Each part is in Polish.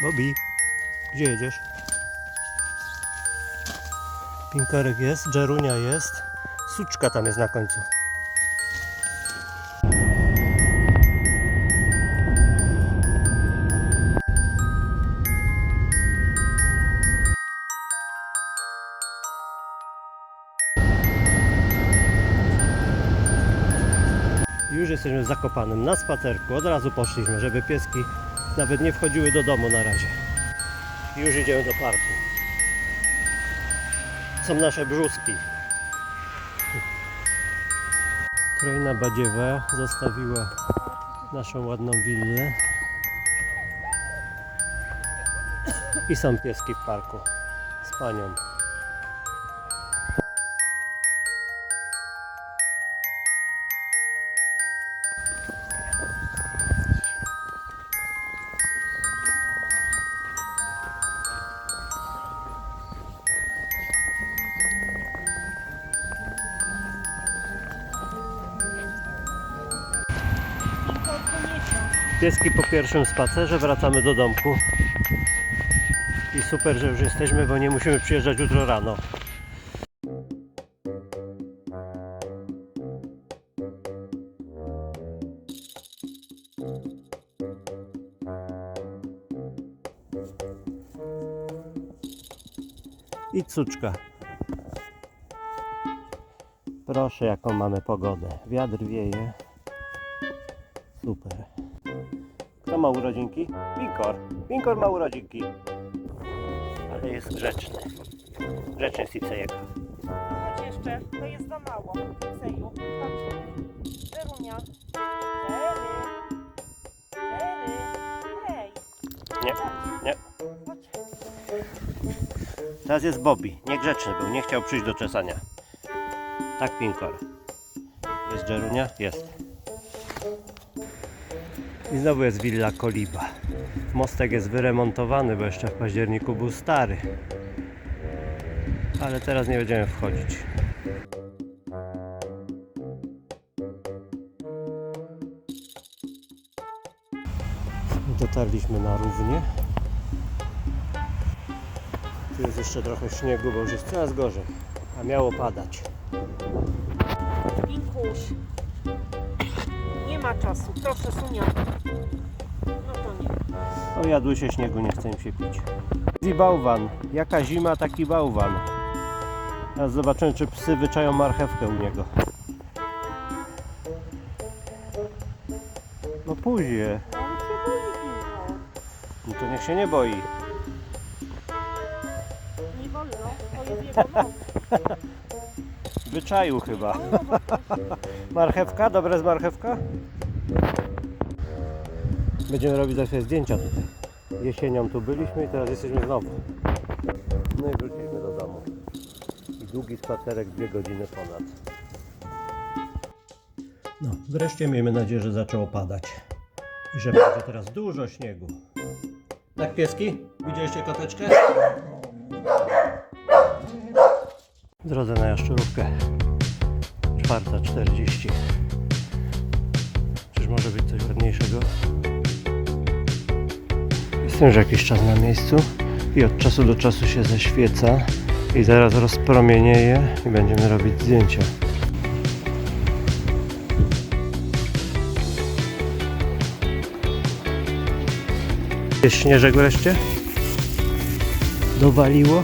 Bobby, gdzie jedziesz? Pinkorek jest, Dżerunia jest, suczka tam jest na końcu. Już jesteśmy w Zakopanem na spacerku. Od razu poszliśmy, żeby pieski nawet nie wchodziły do domu na razie. Już idziemy do parku. Są nasze brzuski. Kraina Badziewa zostawiła naszą ładną willę. I są pieski w parku z panią. Pieski po pierwszym spacerze, wracamy do domku. I super, że już jesteśmy, bo nie musimy przyjeżdżać jutro rano. I cuczka. Proszę, jaką mamy pogodę. Wiatr wieje. Super. Ma urodzinki? Pinkor. Pinkor ma urodzinki. Ale jest grzeczny. Grzeczny Sicejek. Chodź jeszcze, to jest za mało. Seju, chodź. Zerunia. Zery. Zery. Hej. Nie, nie. Chodź. Teraz jest Bobby. Niegrzeczny był, nie chciał przyjść do czesania. Tak, Pinkor. Jest Jerunia? Jest. I znowu jest Villa Koliba. Mostek jest wyremontowany, bo jeszcze w październiku był stary. Ale teraz nie będziemy wchodzić. Dotarliśmy na równie. Tu jest jeszcze trochę śniegu, bo już jest coraz gorzej. A miało padać. Ma czasu. Proszę, Sunia. No to nie. O, jadły się śniegu, nie chce im się pić. I bałwan. Jaka zima, taki bałwan. Teraz zobaczymy, czy psy wyczają marchewkę u niego. No później. No to niech się nie boi. Nie wolno. To jest jego nos. Wyczaił chyba. Marchewka? Dobre z marchewka? Będziemy robić za chwilę zdjęcia tutaj. Jesienią tu byliśmy i teraz jesteśmy znowu. No i wróciliśmy do domu. I długi spacerek, dwie godziny ponad. No, wreszcie miejmy nadzieję, że zaczęło padać. I że będzie teraz dużo śniegu. Tak, pieski? Widzieliście koteczkę? W drodze na jaszczurówkę. 4.40. Czyż może być coś ładniejszego? Jestem już jakiś czas na miejscu i od czasu do czasu się zaświeca i zaraz rozpromienieje i będziemy robić zdjęcia. Jest śnieżek wreszcie? Dowaliło?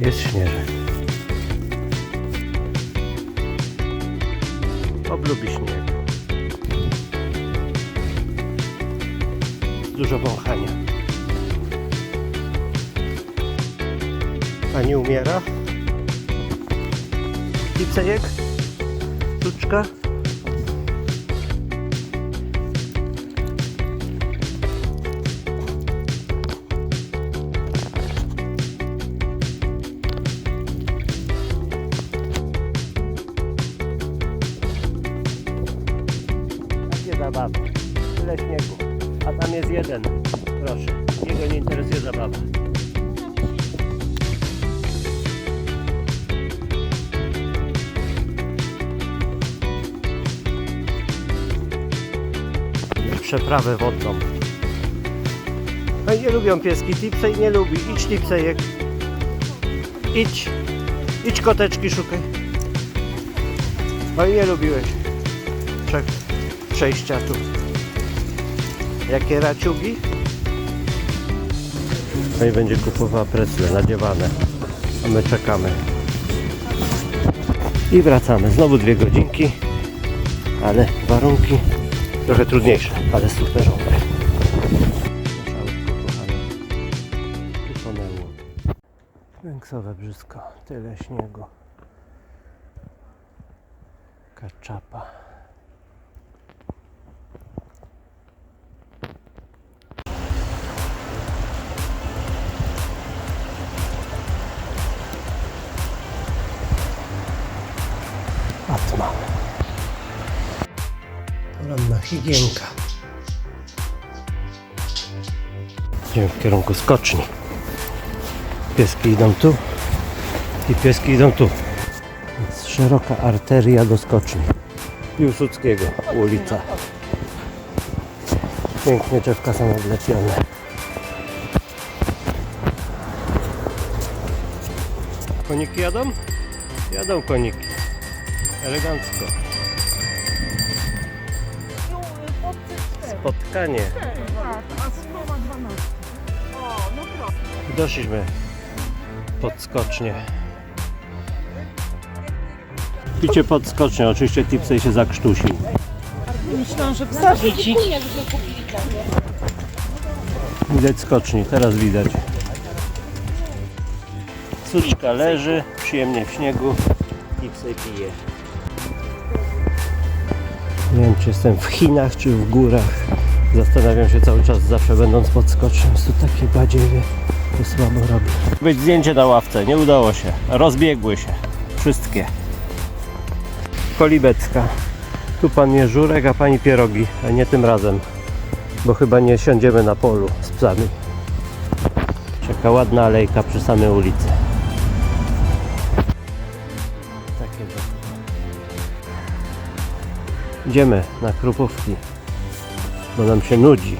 Jest śnieżek. Lubi śnieg. Dużo wąchania. Pani umiera? Picejek? Tuczka? Przeprawę wodną. Oni nie lubią pieski, Tipsej nie lubi. Idź Tipsejek. Idź. Idź koteczki szukaj. Oj, nie lubiłeś. Przejścia tu. Jakie raciugi? No i będzie kupowała precle nadziewane. A my czekamy. I wracamy. Znowu dwie godzinki. Ale warunki trochę trudniejsze, ale autko kochane. Przypomniało. Węksowe brzysko. Tyle śniegu. Kaczapa. Higienka. Idziemy w kierunku skoczni. Pieski idą tu i pieski idą tu. Szeroka arteria do skoczni. Piłsudskiego ulica. Pięknie drzewka są oblepione. Koniki jadą? Jadą koniki. Elegancko. Spotkanie. Tak, a słowa 12. O, no proszę. Doszliśmy pod skocznię. Picie pod skocznią. Oczywiście Tipsej się zakrztusił. Myślałam, że ci. Widać skoczni, teraz widać. Suczka leży, przyjemnie w śniegu. Tipsej pije. Nie wiem, czy jestem w Chinach, czy w górach. Zastanawiam się cały czas, zawsze będąc pod skoczem. Tu takie badziewie, to słabo robi. Być zdjęcie na ławce, nie udało się. Rozbiegły się. Wszystkie. Kolibecka. Tu pan Jeżurek, a pani Pierogi, a nie tym razem bo chyba nie siądziemy na polu z psami. Czeka ładna alejka przy samej ulicy. Idziemy na krupówki, bo nam się nudzi.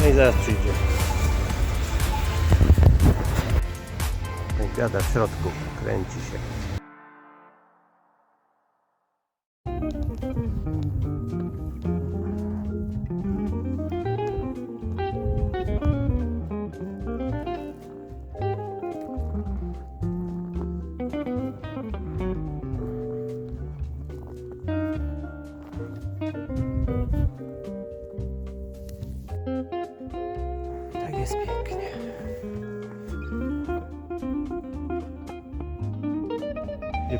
No i zaraz przyjdzie. Gada w środku, kręci się.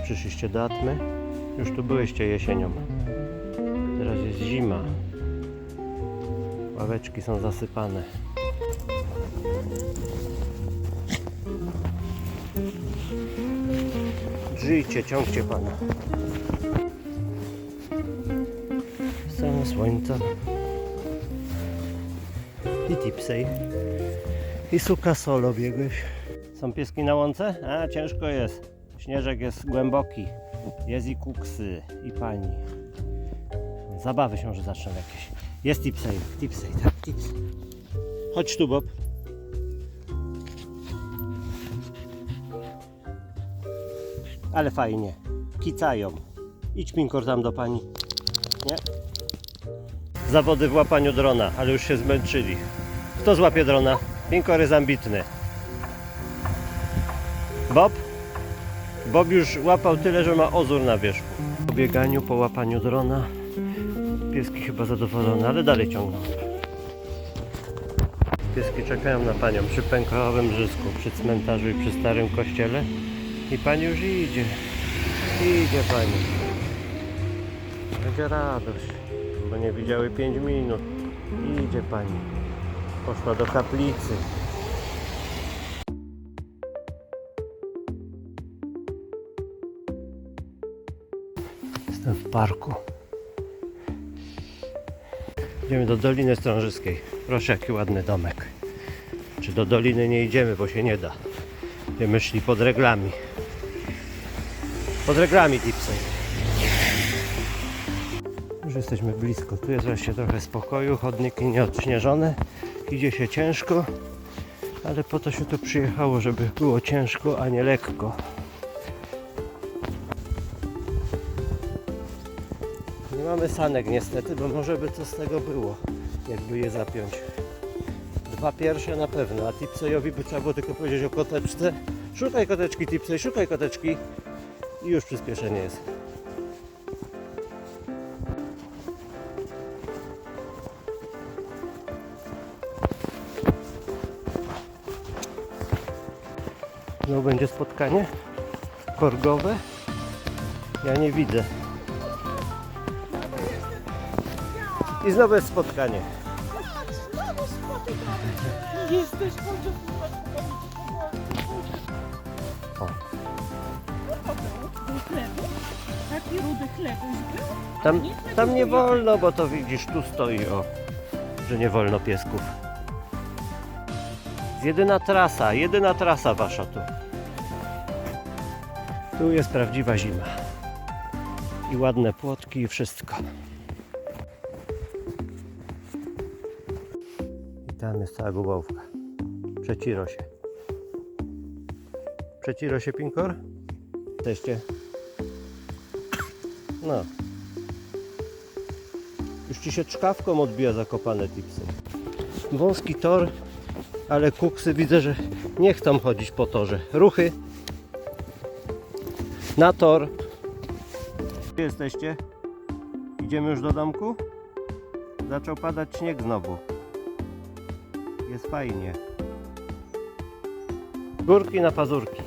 Przyszliście do Atmy? Już tu byłyście jesienią. Teraz jest zima. Ławeczki są zasypane. Żyjcie, ciągcie pana. Samo słońca. I tipsej. I suka solo biegłeś. Są pieski na łące? A, ciężko jest. Śnieżek jest głęboki. Jest i kuksy, i pani. Zabawy się może zaczną jakieś. Jest tipsej, tipsej, tak, tipsej. Chodź tu, Bob. Ale fajnie. Kicają. Idź Pinkor tam do pani. Nie? Zawody w łapaniu drona, ale już się zmęczyli. Kto złapie drona? Pinkor jest ambitny. Bob? Bob już łapał tyle, że ma ozór na wierzchu. Po bieganiu, po łapaniu drona pieski chyba zadowolone, ale dalej ciągną. Pieski czekają na panią przy pękowym brzysku, przy cmentarzu i przy starym kościele. I pani już idzie. Idzie pani. Będzie radość, bo nie widziały 5 minut. Idzie pani. Poszła do kaplicy. Parku. Idziemy do Doliny Strążyskiej. Proszę, jaki ładny domek. Czy do doliny nie idziemy, bo się nie da. Będziemy szli pod reglami. Pod reglami Tipsy. Już jesteśmy blisko. Tu jest wreszcie trochę spokoju, chodniki nieodśnieżone. Idzie się ciężko, ale po to się tu przyjechało, żeby było ciężko, a nie lekko. Mamy sanek niestety, bo może by co z tego było, jakby je zapiąć. Dwa pierwsze na pewno, a Tipsejowi by trzeba było tylko powiedzieć o koteczce. Szukaj koteczki Tipsej, szukaj koteczki. I już przyspieszenie jest. Znowu będzie spotkanie korgowe. Ja nie widzę. I znowu jest spotkanie. Znowu spotykamy. Tam, tam nie wolno, bo to widzisz, tu stoi o, że nie wolno piesków. Jedyna trasa, jedyna trasa wasza tu. Tu jest prawdziwa zima. I ładne płotki i wszystko. Tam jest cała gubałówka. Przeciro się. Przeciro się, Pinkor? Jesteście? No. Już ci się czkawką odbija zakopane tipsy. Wąski tor, ale kuksy widzę, że nie chcą chodzić po torze. Ruchy. Na tor. Gdzie jesteście? Idziemy już do domku? Zaczął padać śnieg znowu. Jest fajnie. Górki na pazurki.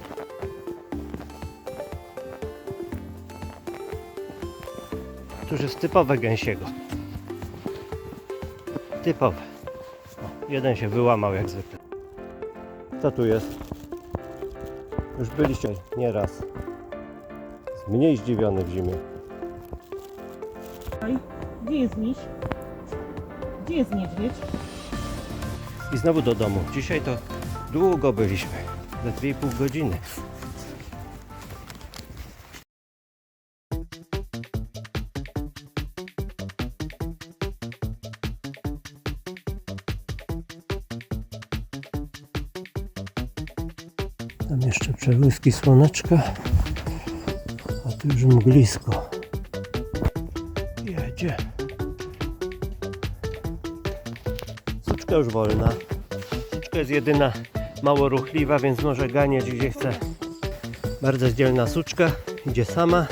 To już jest typowe gęsiego. Typowe. O, jeden się wyłamał jak zwykle. Co tu jest? Już byliście nieraz. Jest mniej zdziwiony w zimie. Gdzie jest miś? Gdzie jest niedźwiedź? I znowu do domu. Dzisiaj to długo byliśmy. Ze 2,5 godziny. Tam jeszcze przebłyski słoneczka. A tu już mglisko. Jedzie. Suczka już wolna. Suczka jest jedyna mało ruchliwa, więc może ganiać gdzie chce. Bardzo zdzielna suczka. Idzie sama.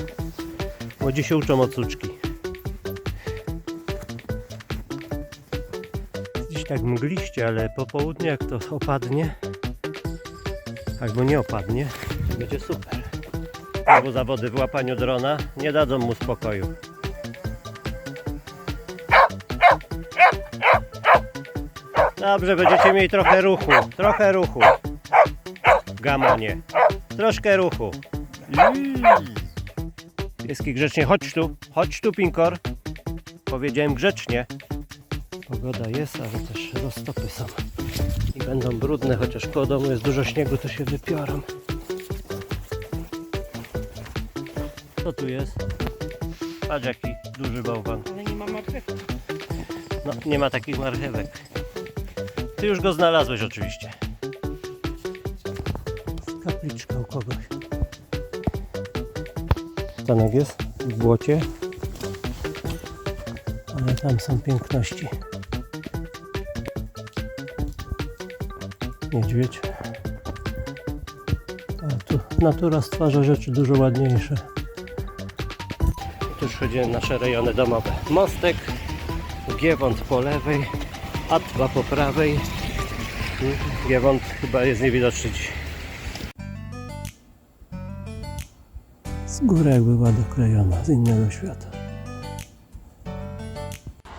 Młodzi się uczą od suczki. Dziś tak mgliście, ale po południu jak to opadnie, albo nie opadnie, będzie super. Albo zawody w łapaniu drona nie dadzą mu spokoju. Dobrze, będziecie mieli trochę ruchu. Trochę ruchu. W gamonie. Troszkę ruchu. Pieski grzecznie. Chodź tu. Chodź tu, Pinkor. Powiedziałem grzecznie. Pogoda jest, ale też roztopy są. I będą brudne, chociaż koło domu jest dużo śniegu, to się wypiorą. Co tu jest? Patrz jaki duży bałwan. Ale nie ma marchewki. No, nie ma takich marchewek. Ty już go znalazłeś oczywiście. Kapliczka u kogoś. Stanek jest w błocie. Ale tam są piękności. Niedźwiedź. A tu natura stwarza rzeczy dużo ładniejsze. Tu już chodzimy nasze rejony domowe. Mostek, Giewont po lewej, Atwa po prawej. Giewont chyba jest niewidoczny dziś. Z góry jakby była doklejona z innego świata.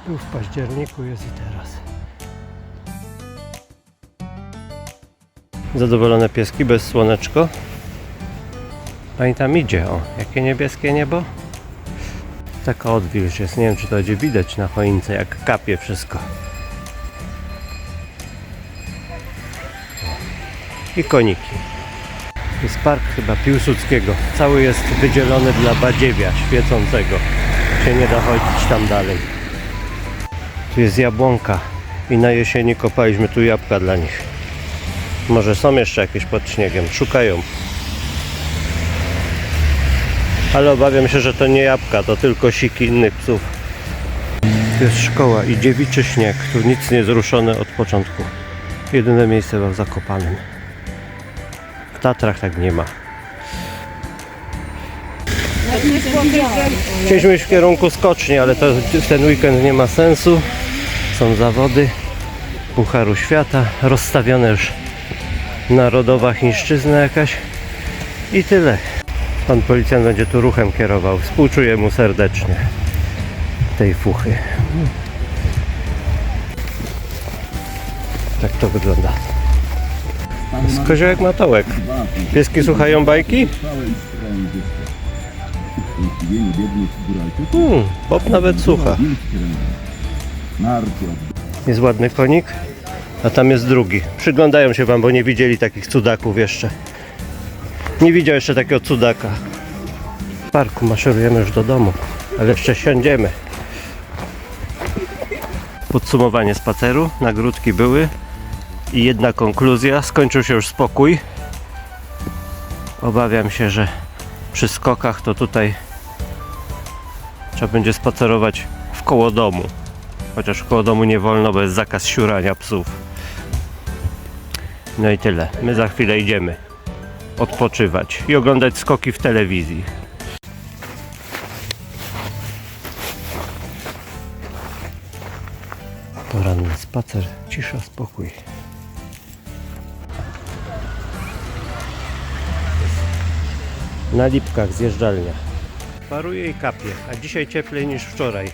Był w październiku, jest i teraz. Zadowolone pieski bez słoneczko. Pani tam idzie, o, jakie niebieskie niebo. Taka odwilż jest, nie wiem czy to będzie widać na choince, jak kapie wszystko. I koniki. Jest park chyba Piłsudskiego. Cały jest wydzielony dla badziewia świecącego. Się nie da chodzić tam dalej. Tu jest jabłonka i na jesieni kopaliśmy tu jabłka dla nich. Może są jeszcze jakieś pod śniegiem. Szukają. Ale obawiam się, że to nie jabłka, to tylko siki innych psów. To jest szkoła i dziewiczy śnieg. Tu nic nie zruszone od początku. Jedyne miejsce w Zakopanem. Tatrach tak nie ma. Chcieliśmy iść w kierunku skoczni, ale to w ten weekend nie ma sensu. Są zawody Pucharu Świata, rozstawione już narodowa chińszczyzna jakaś i tyle. Pan policjant będzie tu ruchem kierował. Współczuję mu serdecznie tej fuchy. Tak to wygląda. Z koziołek matołek. Pieski słuchają bajki? Hmm, Bob nawet słucha. Jest ładny konik, a tam jest drugi. Przyglądają się wam, bo nie widzieli takich cudaków jeszcze. Nie widział jeszcze takiego cudaka. W parku maszerujemy już do domu, ale jeszcze siądziemy. Podsumowanie spaceru. Nagródki były i jedna konkluzja. Skończył się już spokój. Obawiam się, że przy skokach to tutaj trzeba będzie spacerować w koło domu. Chociaż w koło domu nie wolno, bo jest zakaz siurania psów. No i tyle. My za chwilę idziemy odpoczywać i oglądać skoki w telewizji. Poranny spacer, cisza, spokój. Na Lipkach zjeżdżalnia. Paruje i kapie, a dzisiaj cieplej niż wczoraj.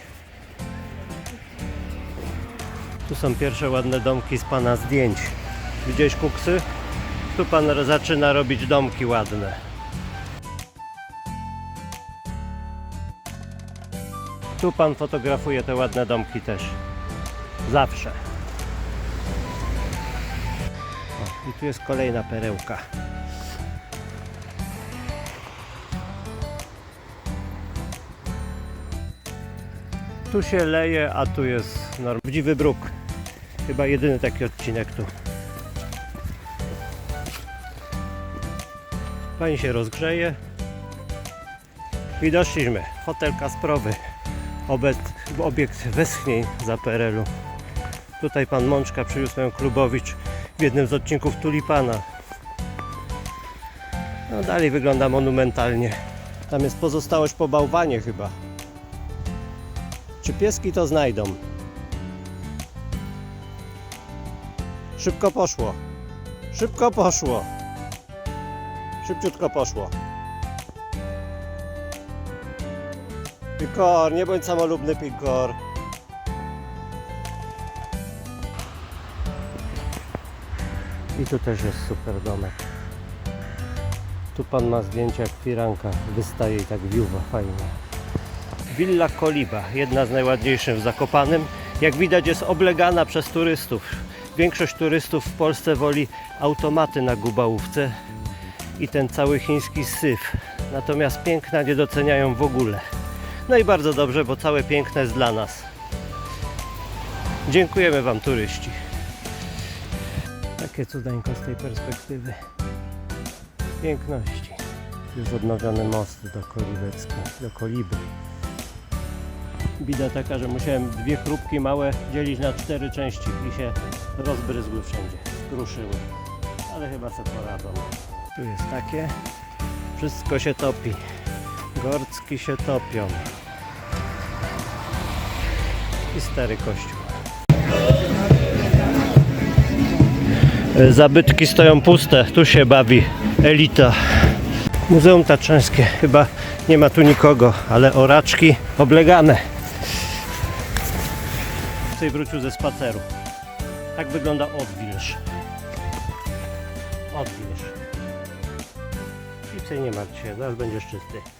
Tu są pierwsze ładne domki z pana zdjęć. Widziałeś kuksy? Tu pan zaczyna robić domki ładne. Tu pan fotografuje te ładne domki też. Zawsze. O, I tu jest kolejna perełka. Tu się leje, a tu jest prawdziwy bruk. Chyba jedyny taki odcinek tu. Pani się rozgrzeje. I doszliśmy. Hotel Kasprowy. Obec, obiekt westchnień za PRL-u. Tutaj pan Mączka przywiózł swoją Klubowicz w jednym z odcinków Tulipana. No dalej wygląda monumentalnie. Tam jest pozostałość po bałwanie chyba. Czy pieski to znajdą? Szybko poszło. Szybko poszło. Szybciutko poszło. Pikor, nie bądź samolubny, Pikor. I tu też jest super domek. Tu pan ma zdjęcia jak firanka wystaje i tak wiuwa fajnie. Willa Koliba, jedna z najładniejszych w Zakopanem. Jak widać jest oblegana przez turystów. Większość turystów w Polsce woli automaty na Gubałówce i ten cały chiński syf. Natomiast piękna nie doceniają w ogóle. No i bardzo dobrze, bo całe piękne jest dla nas. Dziękujemy Wam turyści. Takie cudeńko z tej perspektywy. Piękności. Już odnowiony most do Kolibeckiej, do Koliby. Bida taka, że musiałem dwie chrupki małe dzielić na cztery części i się rozbryzgły wszędzie, skruszyły. Ale chyba sobie poradzą. Tu jest takie. Wszystko się topi. Gorcki się topią. I stary kościół. Zabytki stoją puste. Tu się bawi elita. Muzeum Tatrzańskie. Chyba nie ma tu nikogo, ale oraczki oblegane. Tutaj wrócił ze spaceru. Tak wygląda odwilż. Odwilż. I tutaj nie martw się, zaraz będziesz czysty.